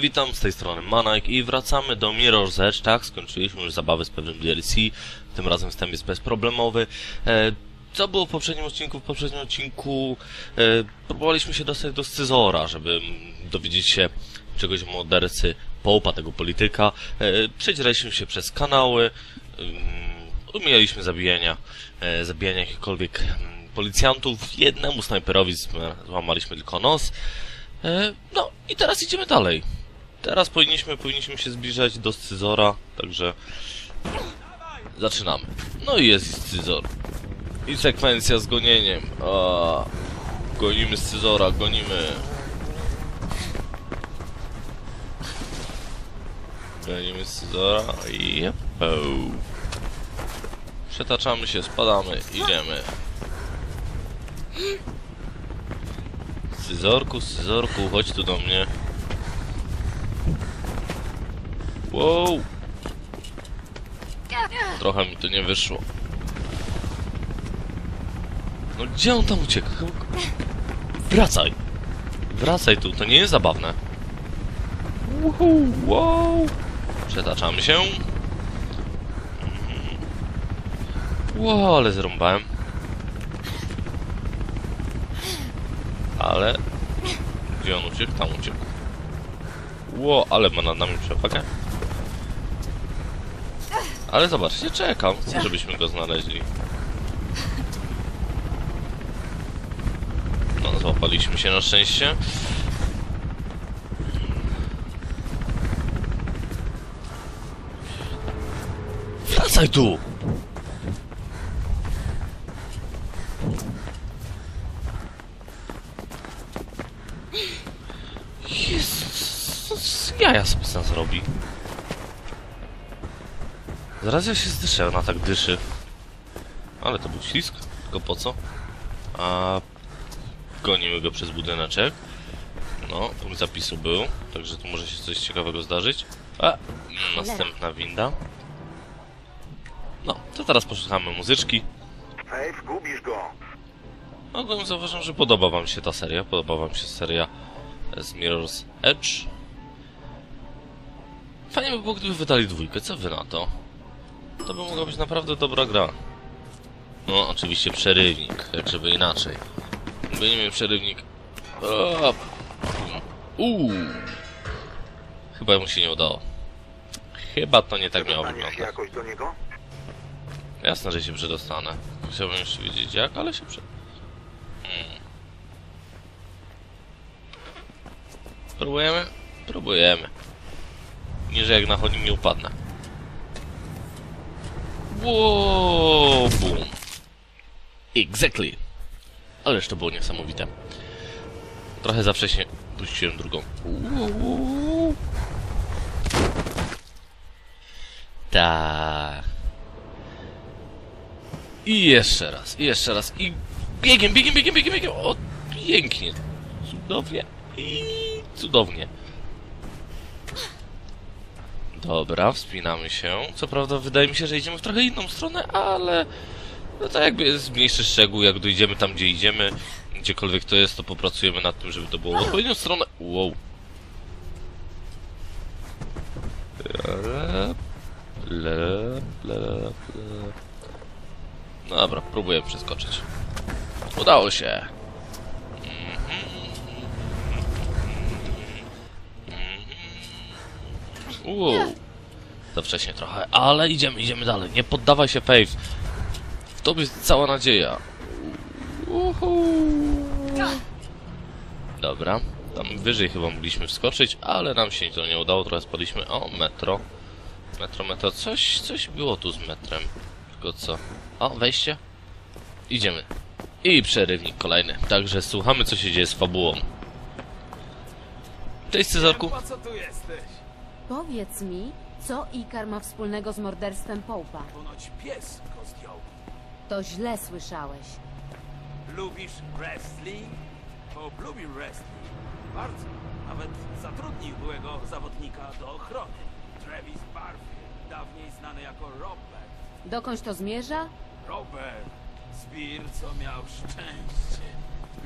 Witam, z tej strony Manak i wracamy do Mirror's Edge, tak? Skończyliśmy już zabawę z pewnym DLC, tym razem wstęp jest bezproblemowy. E, co było w poprzednim odcinku? W poprzednim odcinku e, próbowaliśmy się dostać do Scyzora, żeby mm, dowiedzieć się czegoś o mordercy Połpa, tego polityka. E, przedzieraliśmy się przez kanały, um, umieliśmy zabijania, e, zabijania jakichkolwiek mm, policjantów. Jednemu snajperowi złamaliśmy tylko nos. E, No i teraz idziemy dalej. Teraz powinniśmy, powinniśmy się zbliżać do Scyzora, także zaczynamy. No i jest Scyzor. I sekwencja z gonieniem. A, gonimy Scyzora, gonimy. Gonimy Scyzora i po. Przetaczamy się, spadamy, idziemy. Scyzorku, scyzorku, chodź tu do mnie. Wow! Trochę mi to nie wyszło. No gdzie on tam? Chyba... Wracaj! Wracaj tu, to nie jest zabawne. Uhu, wow! Przetaczamy się. Mhm. Wow, ale zrąbałem. Ale... Gdzie on uciekł? Tam uciekł. Ło, ale ma nad nami przewagę. Ale zobaczcie, czekam, żebyśmy go znaleźli. No, złapaliśmy się na szczęście. Wracaj tu! Jezus, jaja sobie z nas robi. Zaraz ja się zdyszę, ona tak dyszy. Ale to był ślisk, tylko po co? A gonimy go przez budyneczek. No, punkt zapisu był, także tu może się coś ciekawego zdarzyć. A, następna winda. No, to teraz posłuchamy muzyczki. Faith, gubisz go. Ogólnie zauważam, że podoba wam się ta seria. Podoba wam się seria z Mirror's Edge. Fajnie by było, gdyby wydali dwójkę. Co wy na to? To by mogła być naprawdę dobra gra. No, oczywiście przerywnik, jak żeby inaczej. Będziemy przerywnik. O, Uuu. Chyba mu się nie udało. Chyba to nie tak miało wyglądać. jakoś do niego? Jasne, że się przedostanę. Chciałbym jeszcze wiedzieć jak, ale się przed... Hmm. Próbujemy? Próbujemy. Niżej jak na chodnik nie upadnę. Wow, boom. Exactly. Ależ to było niesamowite. Trochę za wcześnie puściłem drugą. Uuu. Tak. I jeszcze raz, i jeszcze raz. I biegiem, biegiem, biegiem, biegiem, biegiem. O, pięknie. Cudownie. I cudownie. Dobra, wspinamy się. Co prawda wydaje mi się, że idziemy w trochę inną stronę, ale... No to jakby jest mniejszy szczegół, jak dojdziemy tam, gdzie idziemy. Gdziekolwiek to jest, to popracujemy nad tym, żeby to było w odpowiednią stronę. Wow. Dobra, próbuję przeskoczyć. Udało się. Wow. Za wcześnie trochę, ale idziemy, idziemy dalej. Nie poddawaj się, Faith. W tobie jest cała nadzieja. Uhu. Dobra. Tam wyżej chyba mogliśmy wskoczyć, ale nam się to nie udało. Trochę spadliśmy. O, metro. Metro, metro. Coś, coś było tu z metrem. Tylko co? O, wejście. Idziemy. I przerywnik kolejny. Także słuchamy, co się dzieje z fabułą. Cześć, Cezarku. Po co tu jesteś? Powiedz mi, co Ikar ma wspólnego z morderstwem Połpa? Ponoć pies go zdjął. To źle słyszałeś. Lubisz wrestling? Bob lubił wrestling. Bardzo. Nawet zatrudnił byłego zawodnika do ochrony. Travis Barfield, dawniej znany jako Robert. Dokądś to zmierza? Robert, zbir co miał szczęście.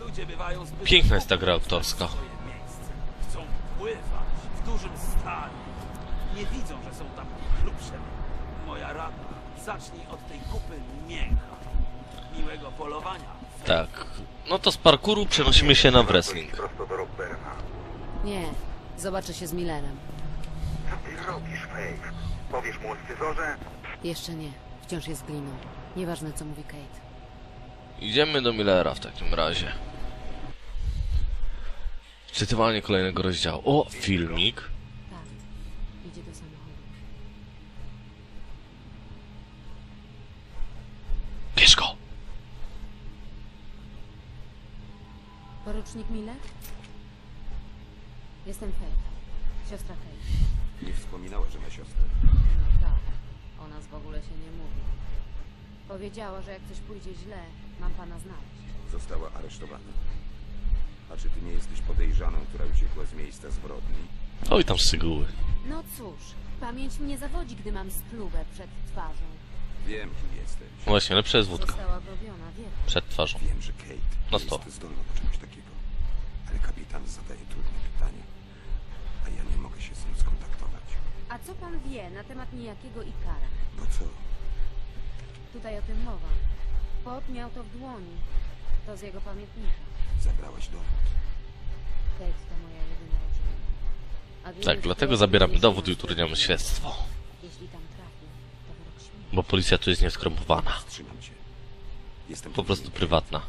Ludzie bywają zbyt Piękna jest ta gra miejsce. Chcą wpływać w dużym stanie. Nie widzą, że są tam grubsze. Moja rada, zacznij od tej kupy mięcha. Miłego polowania. Tak. No to z parkuru przenosimy się na wrestling. Prosto do Rockberna. Nie, zobaczę się z Millerem. Co ty robisz, Faith? Powiesz mu o scyzorze? Jeszcze nie, wciąż jest gliną. Nieważne, co mówi Kate. Idziemy do Millera w takim razie. Czytywanie kolejnego rozdziału. O, filmik. Idzie do samochodu. Bierz go! Porucznik Miller? Jestem Kate, siostra Kate. Nie wspominała, że ma siostrę. No tak, o nas w ogóle się nie mówi. Powiedziała, że jak coś pójdzie źle, mam pana znaleźć. Została aresztowana. A czy ty nie jesteś podejrzaną, która uciekła z miejsca zbrodni? Oj, tam szczegóły. No cóż, pamięć mnie zawodzi, gdy mam spluwę przed twarzą. Wiem, kim jesteś. Właśnie, lepsza jest wódka. Została. Przed twarzą. Wiem, że Kate No jest to. zdolna do czegoś takiego. Ale kapitan zadaje trudne pytanie, a ja nie mogę się z nim skontaktować. A co pan wie na temat niejakiego Ikara? No co? Tutaj o tym mowa. Pot miał to w dłoni. To z jego pamiętnika. Zabrałaś dowód. Kate to moja jedyna Tak, dlatego zabieramy dowód i utrudniamy śledztwo. Bo policja tu jest nieskrępowana. Wstrzymam cię. Jestem Po prostu prywatna.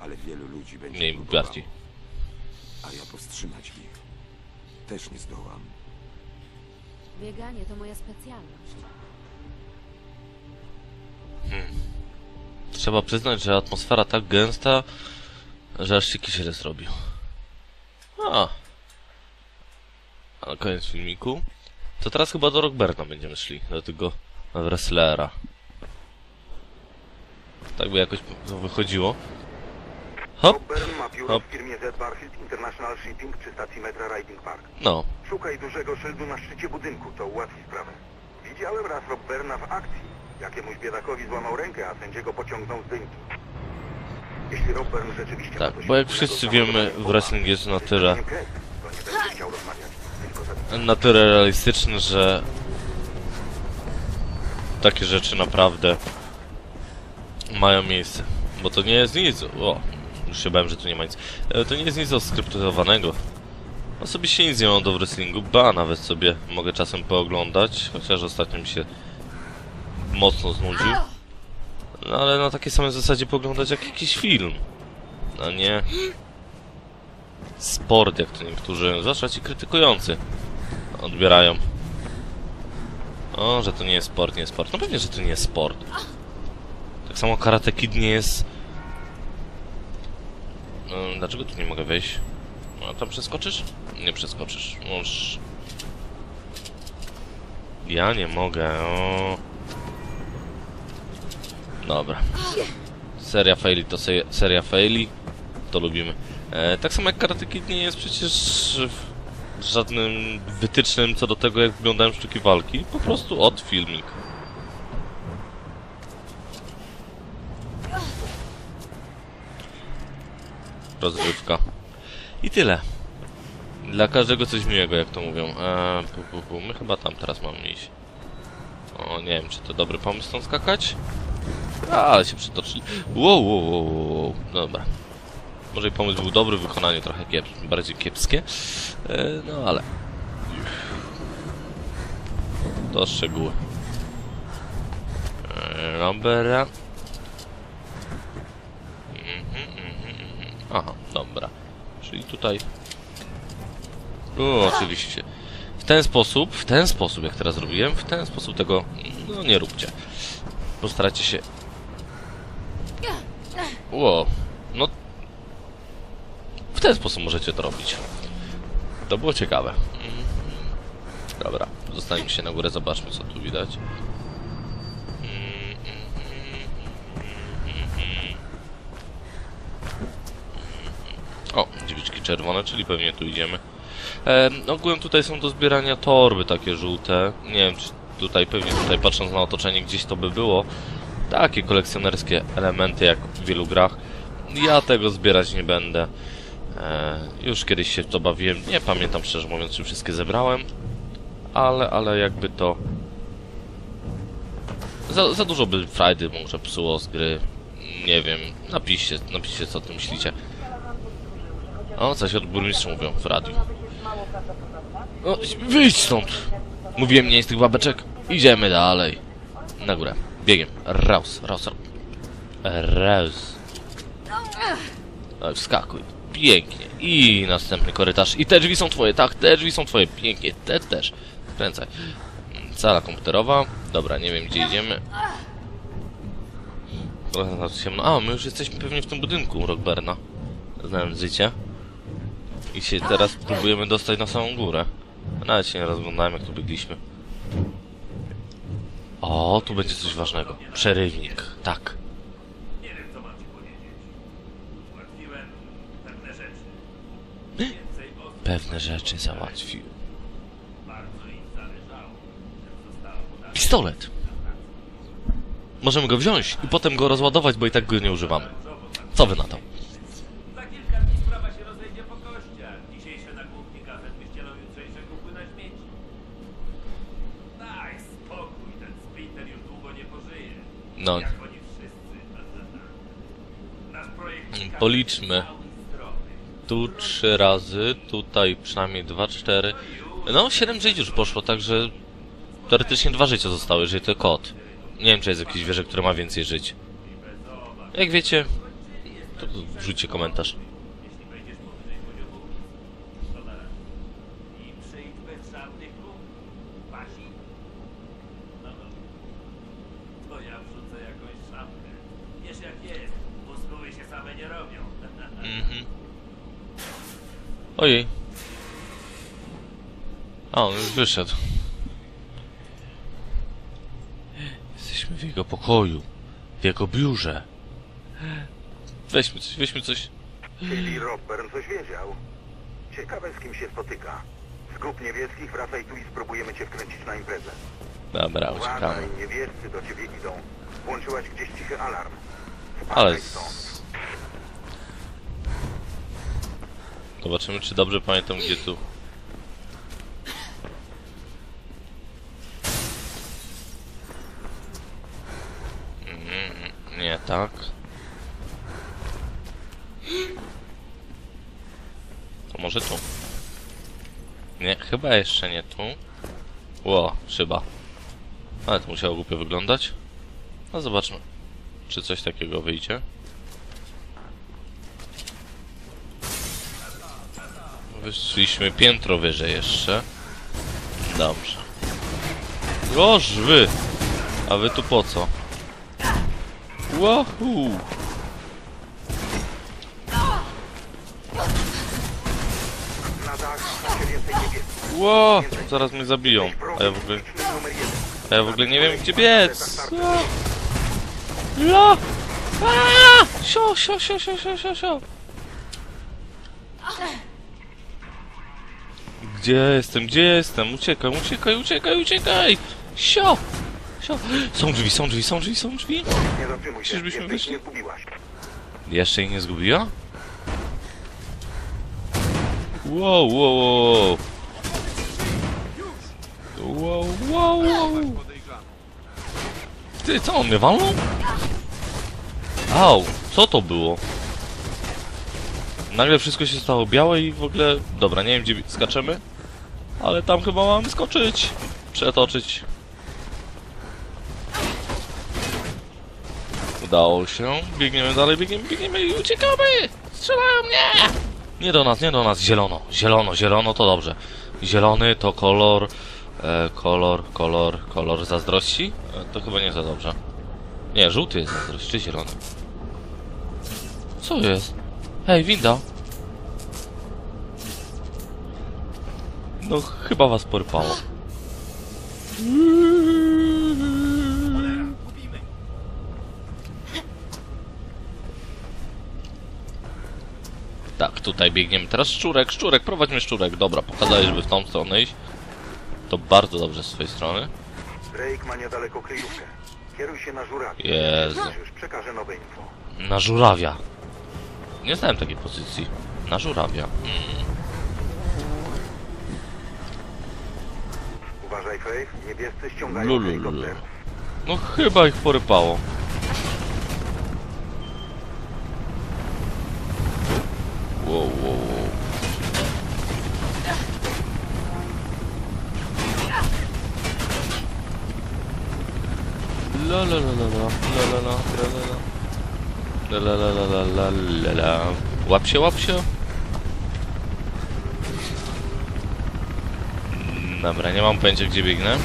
Ale wielu ludzi będzie Mniej lub próbowało. bardziej. A ja powstrzymać ich. Też nie zdołam. Bieganie to moja specjalność. Trzeba przyznać, że atmosfera tak gęsta, że aż się kisiel zrobił. A. A koniec filmiku. To teraz chyba do Rockberna będziemy szli, do tego wrestlera. Tak by jakoś to wychodziło. Hop, Rockburn ma biuro Hop. w firmie Z Barfield International Shipping przy stacji metra Riding Park. no. Szukaj dużego szyldu na szczycie budynku, to ułatwi sprawę. Widziałem raz Rockburna w akcji. Jakiemuś biedakowi złamał rękę, a sędziego pociągnął z dymki. Jeśli Rockburn rzeczywiście... Tak, bo jak wszyscy wiemy, wrestling jest na tyle, to nie będę chciał rozmawiać. Na tyle realistyczny, że takie rzeczy naprawdę mają miejsce. Bo to nie jest nic. O, już się bałem, że tu nie ma nic. E, To nie jest nic oskryptowanego. Osobiście nic nie mam do wrestlingu, ba, nawet sobie mogę czasem pooglądać, chociaż ostatnio mi się mocno znudził. No ale na takiej samej zasadzie poglądać jak jakiś film, a nie sport, jak to niektórzy, zwłaszcza ci krytykujący, odbierają. O, że to nie jest sport, nie jest sport. No pewnie, że to nie jest sport. Tak samo Karate Kid nie jest... No, dlaczego tu nie mogę wejść? No, tam przeskoczysz? Nie przeskoczysz. Możesz... Ja nie mogę, o... Dobra. Seria faili to se seria faili. To lubimy. E, tak samo jak Karate Kid nie jest przecież żadnym wytycznym co do tego, jak wyglądają sztuki walki. Po prostu od filmik. Rozrywka. I tyle. Dla każdego coś miłego, jak to mówią. Eee, pu, pu, pu. My chyba tam teraz mamy iść. O, nie wiem, czy to dobry pomysł stąd skakać? A, ale się przytoczyli. Wow, wow, wow, wow. Dobra. Może pomysł był dobry, wykonanie trochę kiep bardziej kiepskie. E, no ale... To szczegóły. E, Dobra. Mhm, mhm, mhm. Aha, dobra. Czyli tutaj... O, oczywiście. W ten sposób, w ten sposób, jak teraz zrobiłem, w ten sposób tego no, nie róbcie. Postaracie się... Ło, no... W ten sposób możecie to robić. To było ciekawe. Dobra, zostańmy się na górę, zobaczmy co tu widać. O, dziewiczki czerwone, czyli pewnie tu idziemy. E, ogółem tutaj są do zbierania torby takie żółte. Nie wiem, czy tutaj, pewnie tutaj patrząc na otoczenie gdzieś to by było. Takie kolekcjonerskie elementy jak w wielu grach. Ja tego zbierać nie będę. E, już kiedyś się to bawiłem, nie pamiętam szczerze mówiąc, czy wszystkie zebrałem, ale, ale jakby to... Za, za dużo by frajdy może psuło z gry. Nie wiem, napiszcie, napiszcie co o tym myślicie. O, coś od burmistrza mówią w radiu. O, wyjdź stąd! Mówiłem nie jest tych babeczek. Idziemy dalej. Na górę. Biegiem. Raus, raus, raus. Raus. Wskakuj. Pięknie. I następny korytarz. I te drzwi są twoje, tak, te drzwi są twoje. Pięknie, te też. Kręcaj. Sala komputerowa. Dobra, nie wiem gdzie idziemy. Trochę na ciemno. A, my już jesteśmy pewnie w tym budynku Rockberna. Znając życie. I się teraz próbujemy dostać na samą górę. Nawet się nie rozglądałem jak tu biegliśmy. O, tu będzie coś ważnego. Przerywnik, tak. Nie wiem, co mam ci powiedzieć. Ułatwiłem pewne rzeczy. Więcej osób Pewne rzeczy załatwił. Pistolet! Możemy go wziąć i potem go rozładować, bo i tak go nie używamy. Co wy na to? Za kilka dni sprawa się rozejdzie po kościach. Dzisiejsze nagłówki gazet wyścielą jutrzejsze kupy na śmieci. Daj spokój, ten Splinter już długo nie pożyje. No, Jak oni wszyscy. Nasz projekt policzmy. Tu trzy razy, tutaj przynajmniej dwa, cztery. No, siedem żyć już poszło, także teoretycznie dwa życia zostały, jeżeli to kod. Nie wiem, czy jest jakiś wieżek, który ma więcej żyć. Jak wiecie, to wrzućcie komentarz. Wejdziesz Ojej. A, on już wyszedł. Jesteśmy w jego pokoju. W jego biurze. Weźmy coś, weźmy coś. Czyli Robert coś wiedział. Ciekawe z kim się spotyka. Zgub niebieskich, wracaj tu i spróbujemy cię wkręcić na imprezę. Dobra, uciekamy. Uważaj, niebiescy do ciebie idą. Włączyłaś gdzieś cichy alarm. Ale... Spadaj stąd. Zobaczymy, czy dobrze pamiętam, gdzie tu... Mm, Nie tak. To może tu. Nie, chyba jeszcze nie tu. Ło, szyba. Ale to musiało głupio wyglądać. No zobaczmy, czy coś takiego wyjdzie. Wyszliśmy piętro wyżej jeszcze. Dobrze. Goż wy! A wy tu po co? Wahoo! Ło! Zaraz mnie zabiją. A ja w ogóle, a ja w ogóle nie wiem gdzie biec. A! La! A! Sio, sio, sio, sio, sio, sio, sio. Gdzie jestem? Gdzie jestem? Uciekaj, uciekaj, uciekaj, uciekaj! Sio! Sio! Są drzwi, są drzwi, są drzwi, są drzwi! Nie zatrzymuj się, Czyżbyśmy jeszcze ich wyszli? nie zgubiłaś. Jeszcze jej nie zgubiła? Wow, wow, wow. Wow, wow, wow. Ty, co on mnie walnął? Au, co to było? Nagle wszystko się stało białe i w ogóle... Dobra, nie wiem gdzie skaczemy, ale tam chyba mamy skoczyć. Przetoczyć. Udało się. Biegniemy dalej, biegniemy, biegniemy i uciekamy! Strzelają mnie! Nie do nas, nie do nas. Zielono, zielono, zielono to dobrze. Zielony to kolor... E, kolor, kolor, kolor zazdrości? E, to chyba nie za dobrze. Nie, żółty jest zazdrość, czy zielony? Co jest? Hej, winda! No, chyba was porwało. Tak, tutaj biegniemy. Teraz szczurek, szczurek, prowadź mnie szczurek. Dobra, pokazałeś, żeby w tą stronę iść. To bardzo dobrze z twojej strony. Drake ma niedaleko kryjówkę. Kieruj się na żurawie. Jezu. Już przekażę nowe info. Na żurawia. Nie znałem takiej pozycji. Na żurawia. Mm. Uważaj, Faith. Niebiescy ściągają helikopter. No chyba ich porypało. Wow, wow, wow. La la la la la la la la la la la la la la la la la Łap się, łap się. Dobra, nie mam pojęcia gdzie biegnę.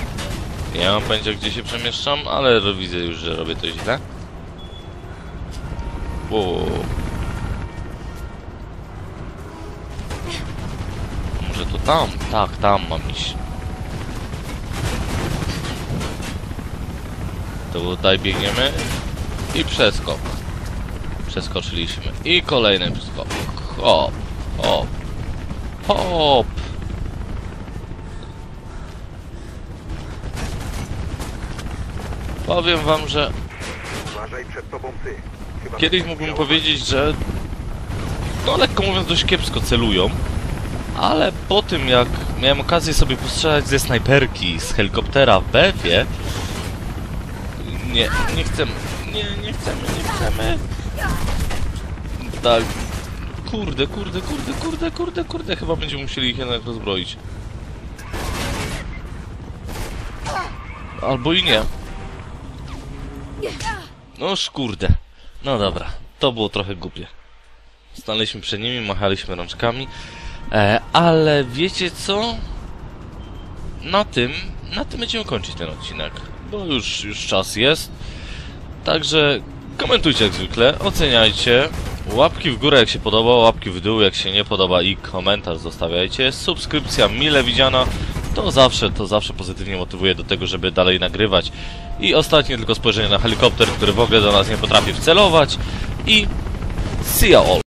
Nie mam pojęcia gdzie się przemieszczam, ale widzę już, że robię to źle. Wow. Może to tam? Tak, tam mam iść. To tutaj biegniemy i przeskok. Przeskoczyliśmy. I kolejny przeskok. Hop, hop, hop. Powiem wam, że Kiedyś ktoś mógłbym powiedzieć, że no lekko mówiąc dość kiepsko celują, ale po tym jak miałem okazję sobie postrzelać ze snajperki z helikoptera w BF-ie nie, nie chcemy, nie, nie chcemy, nie chcemy tak kurde, kurde, kurde, kurde, kurde, kurde chyba będziemy musieli ich jednak rozbroić albo i nie Noż kurde. No dobra, to było trochę głupie. Stanęliśmy przed nimi, machaliśmy rączkami. E, ale wiecie co? Na tym, na tym będziemy kończyć ten odcinek. Bo już, już czas jest. Także komentujcie jak zwykle, oceniajcie. Łapki w górę jak się podoba, łapki w dół jak się nie podoba i komentarz zostawiajcie. Subskrypcja mile widziana. To zawsze, to zawsze pozytywnie motywuje do tego, żeby dalej nagrywać. I ostatnie tylko spojrzenie na helikopter, który w ogóle do nas nie potrafi wcelować. I see ya all.